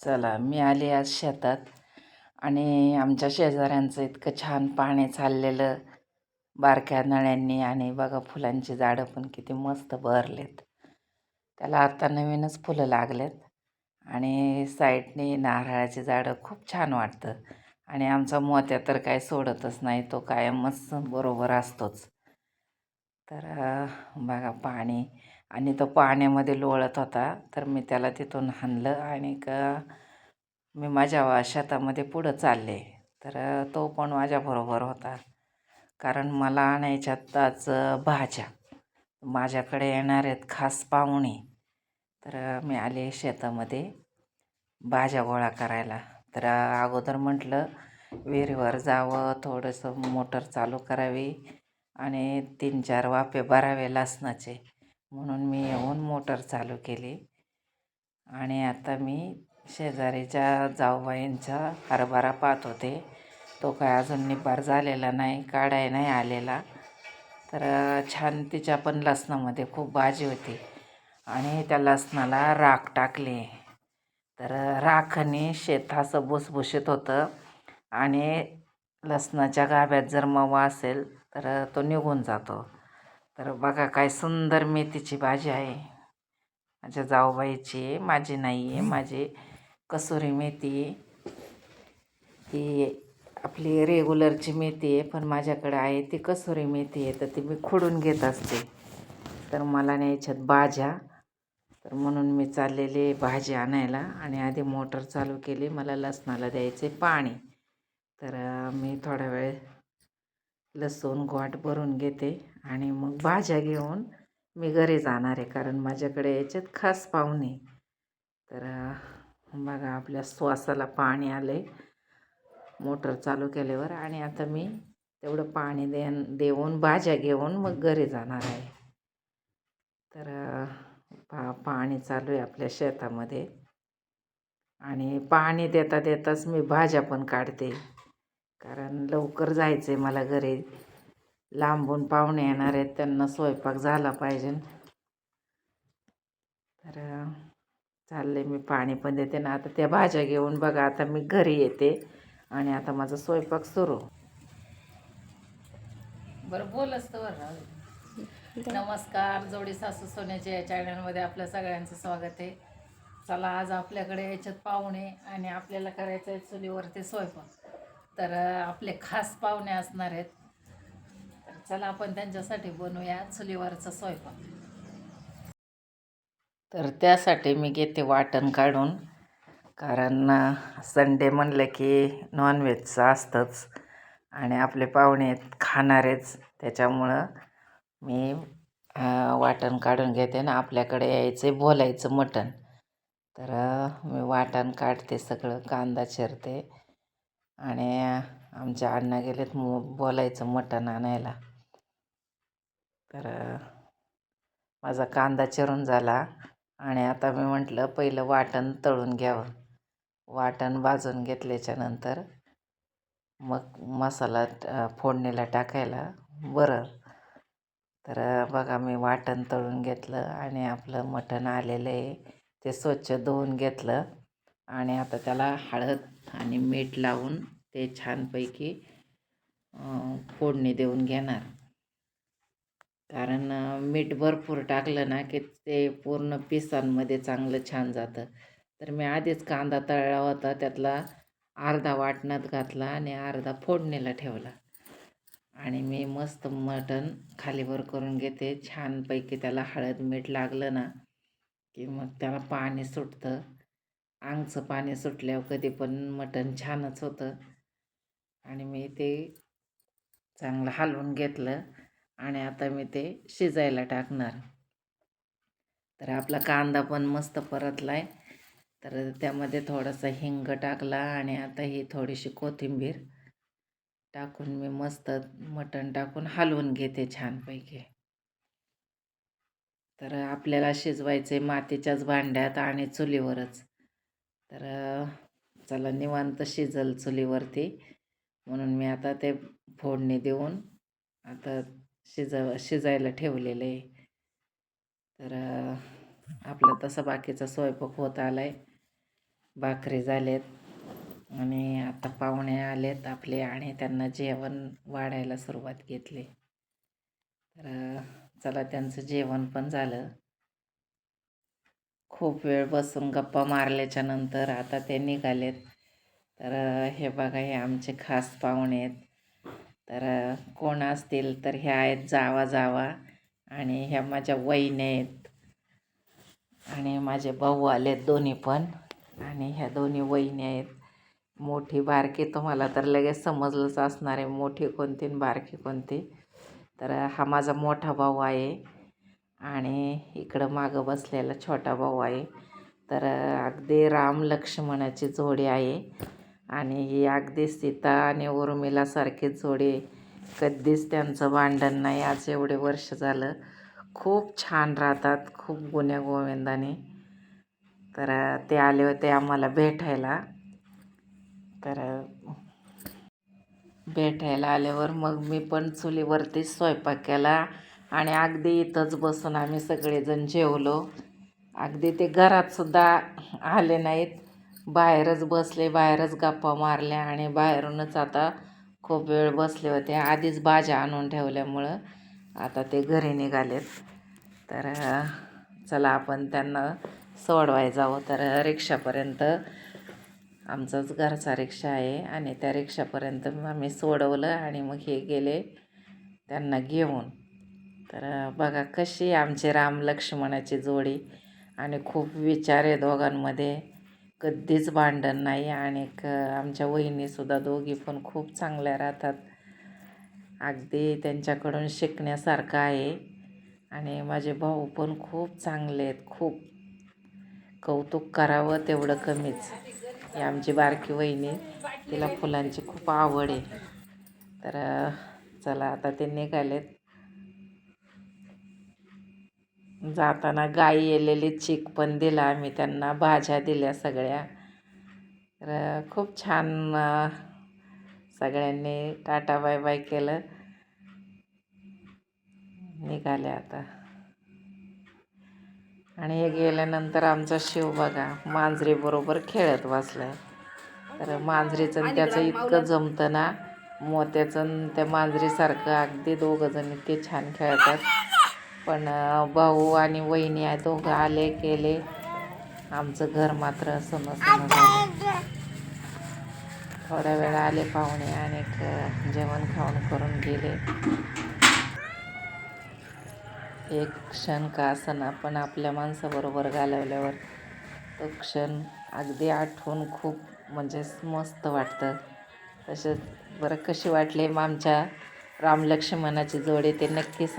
चला मी आले आज शेतात आणि आमच्या शेजाऱ्यांचं इतकं छान पाणी चाललेलं बारक्या नळ्यांनी आणि बघा फुलांची झाडं पण किती मस्त बहरलेत त्याला आता नवीनच फुलं लागलेत आणि साईडने नारळाची झाडं खूप छान वाटतं. आणि आमचा मोत्या तर काय सोडतच नाही तो कायमच बरोबर असतोच. तर बघा पाणी आणि तो पाण्यामध्ये लोळत होता. तर मी त्याला तिथून हाणलं आणि का मी माझ्या वा- शेतामध्ये पुढं चालले. तर तो पण माझ्याबरोबर होता. कारण मला आणायच्या आज भाज्या. माझ्याकडे येणार आहेत खास पाहुणे. तर मी आले शेतामध्ये भाज्या गोळा करायला. तर अगोदर म्हटलं विहिरीवर जावं थोडंसं मोटर चालू करावी आणि तीन चार वाफे भरावे लसणाचे. म्हणून मी येऊन मोटर चालू केली. आणि आता मी शेजारीच्या जाऊबाईंचा हरभरा पाहत होते. तो काय अजून निबार झालेला नाही काढाय नाही आलेला. तर छान तिच्या पण लसणामध्ये खूप भाजी होती. आणि त्या लसणाला राख टाकली. तर राखणी शेत असं भुसभुशीत होतं. आणि लसणाच्या गाभ्यात जर मवा असेल तर तो निघून जातो. तर बघा काय सुंदर मेथीची भाजी आहे. माझ्या जाऊबाईची आहे माझी नाही आहे माझी कसुरी मेथी ही आपली रेग्युलरची मेथी आहे पण माझ्याकडे आहे ती कसुरी मेथी आहे तर ती मी खोडून घेत असते. तर मला न्यायच्यात भाज्या. तर म्हणून मी चाललेले भाजी आणायला आणि आधी मोटर चालू केली मला लसणाला द्यायचे पाणी. तर मी थोडा वेळ लसूण घाट भरून घेते. आणि मग भाज्या घेऊन मी घरी जाणार आहे कारण माझ्याकडे याच्यात खास पाहुणे तर बघा आपल्या श्वासाला पाणी आले मोटर चालू केल्यावर आणि आता मी तेवढं पाणी देन देऊन भाज्या घेऊन मग घरी जाणार आहे. तर पा पाणी चालू आहे आपल्या शेतामध्ये. आणि पाणी देता देताच मी भाज्या पण काढते. कारण लवकर जायचं आहे मला घरी. लांबून पाहुणे येणार आहेत त्यांना स्वयंपाक झाला पाहिजे. तर चालले मी पाणी पण देते ना. आता त्या भाज्या घेऊन बघा आता मी घरी येते आणि आता माझा स्वयंपाक सुरू. बरं बोल असतं बरं नमस्कार जोडी सासू सोन्याच्या या चॅनलमध्ये आपल्या सगळ्यांचं स्वागत आहे. चला आज आपल्याकडे याच्यात पाहुणे आणि आपल्याला करायचं आहे चुलीवरती स्वयंपाक. तर आपले खास पाहुणे असणार आहेत. चला आपण त्यांच्यासाठी बनवूया चुलीवरचा स्वयंपाक. तर त्यासाठी मी घेते वाटण काढून कारण संडे म्हणलं की नॉनव्हेजचं असतंच आणि आपले पाहुणे खाणारेच त्याच्यामुळं मी वाटण काढून घेते ना आपल्याकडे यायचे बोलायचं मटण. तर मी वाटण काढते सगळं कांदा चिरते आणि आमच्या अण्णा गेलेत बोलायचं मटण आणायला. तर माझा कांदा चिरून झाला आणि आता मी म्हटलं पहिलं वाटण तळून घ्यावं. वाटण भाजून घेतल्याच्या नंतर मग मसाला फोडणीला टाकायला बरं. तर बघा मी वाटण तळून घेतलं आणि आपलं मटण आलेलं आहे. ते स्वच्छ धुवून घेतलं आणि आता त्याला हळद आणि मीठ लावून ते छानपैकी फोडणी देऊन घेणार. कारण मीठ भरपूर टाकलं ना की ते पूर्ण पिसांमध्ये चांगलं छान जातं. तर मी आधीच कांदा तळला होता त्यातला अर्धा वाटणात घातला आणि अर्धा फोडणीला ठेवला. आणि मी मस्त मटण खालीवर करून घेते. छानपैकी त्याला हळद मीठ लागलं ना की मग त्याला पाणी सुटतं. आंगचं पाणी सुटल्यावर कधी पण मटण छानच होतं. आणि मी ते चांगलं हलवून घेतलं. आणि आता मी ते शिजायला टाकणार. तर आपला कांदा पण मस्त परतला आहे तर त्यामध्ये थोडासा हिंग टाकला आणि आता ही थोडीशी कोथिंबीर टाकून मी मस्त मटण टाकून हलवून घेते छानपैकी. तर आपल्याला शिजवायचे मातीच्याच भांड्यात आणि चुलीवरच. तर चला निवांत शिजल चुलीवरती. म्हणून मी आता ते फोडणी देऊन आता शिजव शिजायला ठेवलेलं आहे. तर आपला तसा बाकीचा स्वयंपाक होत आला आहे भाकरी झालेत आणि आता पाहुणे आलेत आपले आणि त्यांना जेवण वाढायला सुरुवात घेतली. तर चला त्यांचं जेवण पण झालं. खूप वेळ बसून गप्पा मारल्याच्या नंतर आता ते निघालेत. तर हे बघा हे आमचे खास पाहुणे आहेत. तर कोण असतील तर ह्या आहेत जावा जावा आणि ह्या माझ्या वहीने आहेत. आणि माझे भाऊ आले दोन्ही पण आणि ह्या दोन्ही वहिनी आहेत. मोठी बारकी तुम्हाला तर लगेच समजलंच असणार आहे मोठी कोणती आणि बारकी कोणती. तर हा माझा मोठा भाऊ आहे आणि इकडं मागं बसलेला छोटा भाऊ आहे. तर अगदी राम लक्ष्मणाची जोडी आहे. आणि ही अगदी सीता आणि उर्मिलासारखीच जोडी. कधीच त्यांचं भांडण नाही. आज एवढे वर्ष झालं. खूप छान राहतात. खूप गुन्ह्या गोविंदाने. तर ते आले होते आम्हाला भेटायला. तर भेटायला आल्यावर मग मी पण चुलीवरती स्वयंपाक केला. आणि अगदी इथंच बसून आम्ही सगळेजण जेवलो. अगदी ते घरातसुद्धा आले नाहीत. बाहेरच बसले बाहेरच गप्पा मारल्या आणि बाहेरूनच आता खूप वेळ बसले होते. आधीच भाज्या आणून ठेवल्यामुळं आता ते घरी निघालेत. तर चला आपण त्यांना सोडवाय जावं तर रिक्षापर्यंत आमचाच घरचा रिक्षा आहे आणि त्या रिक्षापर्यंत आम्ही सोडवलं आणि मग हे गेले त्यांना घेऊन. तर बघा कशी आमची राम लक्ष्मणाची जोडी आणि खूप विचार आहे दोघांमध्ये. कधीच भांडण नाही आणि क आमच्या वहिनीसुद्धा दोघी पण खूप चांगल्या राहतात. अगदी त्यांच्याकडून शिकण्यासारखं आहे. आणि माझे भाऊ पण खूप चांगले आहेत खूप. कौतुक करावं तेवढं कमीच. ही आमची बारकी वहिनी तिला फुलांची खूप आवड आहे. तर चला आता ते निघालेत. जाताना गाई येलेली चीक पण दिला आम्ही त्यांना भाज्या दिल्या सगळ्या. तर खूप छान सगळ्यांनी टाटा बाय बाय केलं. निघाले आता. आणि हे गेल्यानंतर आमचा शिव बघा मांजरीबरोबर खेळत बसलाय. तर मांजरीचं त्याचं इतकं जमतं ना मोत्याचं त्या मांजरीसारखं अगदी दोघंजण इतके छान खेळतात. पण भाऊ आणि वहिनी आहे दोघं आले केले. आमचं घर मात्र असं झालं. थोड्या वेळ आले पाहुणे आणि जेवण खाऊन करून गेले. एक क्षण का असना पण आपल्या माणसाबरोबर घालवल्यावर तो क्षण अगदी आठवून खूप म्हणजे मस्त वाटतं. तसेच बरं कशी वाटले मग आमच्या रामलक्ष्मणाची जोडी ते नक्की सांग.